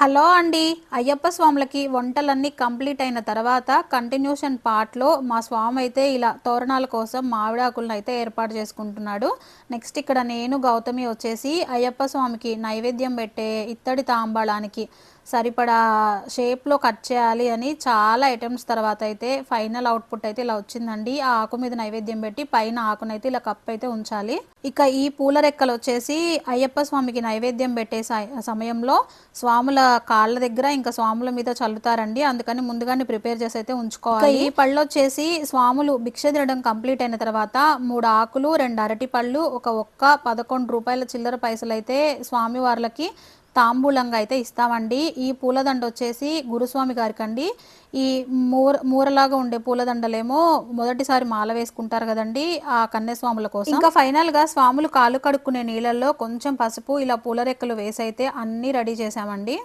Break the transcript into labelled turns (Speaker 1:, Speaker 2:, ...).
Speaker 1: Hello అండి. అయ్యప్ప స్వాములకి వంటలన్నీ complete అయిన తర్వాత కంటిన్యూషన్ పార్ట్లో మా స్వామి అయితే ఇలా తోరణాల కోసం మామిడాకులను అయితే ఏర్పాటు చేసుకుంటున్నాడు. నెక్స్ట్ ఇక్కడ నేను గౌతమి వచ్చేసి అయ్యప్ప స్వామికి నైవేద్యం పెట్టే ఇత్తడి తాంబాళానికి సరిపడా షేప్లో కట్ చేయాలి అని చాలా ఐటమ్స్ తర్వాత అయితే ఫైనల్ అవుట్పుట్ అయితే ఇలా వచ్చిందండి. ఆ ఆకు మీద నైవేద్యం పెట్టి పైన ఆకునైతే ఇలా కప్ అయితే ఉంచాలి. ఇక ఈ పూల రెక్కలు వచ్చేసి అయ్యప్ప స్వామికి నైవేద్యం పెట్టే సమయంలో స్వాముల కాళ్ళ దగ్గర ఇంకా స్వాముల మీద చల్లుతారండి. అందుకని ముందుగానే ప్రిపేర్ చేసి అయితే ఉంచుకోవాలి. ఈ పళ్ళు వచ్చేసి స్వాములు భిక్ష తినడం కంప్లీట్ అయిన తర్వాత మూడు ఆకులు రెండు అరటి పళ్ళు ఒక ఒక్క పదకొండు రూపాయల చిల్లర పైసలు అయితే స్వామి వార్లకి తాంబూలంగా అయితే ఇస్తామండి. ఈ పూలదండ వచ్చేసి గురుస్వామి గారికి అండి ఈ మూర మూరలాగా ఉండే పూలదండలేమో మొదటిసారి మాల వేసుకుంటారు కదండి ఆ కన్యస్వాముల కోసం. ఇంకా ఫైనల్గా స్వాములు కాలు కడుక్కునే నీళ్ళల్లో కొంచెం పసుపు ఇలా పూల రెక్కలు వేసి అయితే అన్ని రెడీ చేసామండి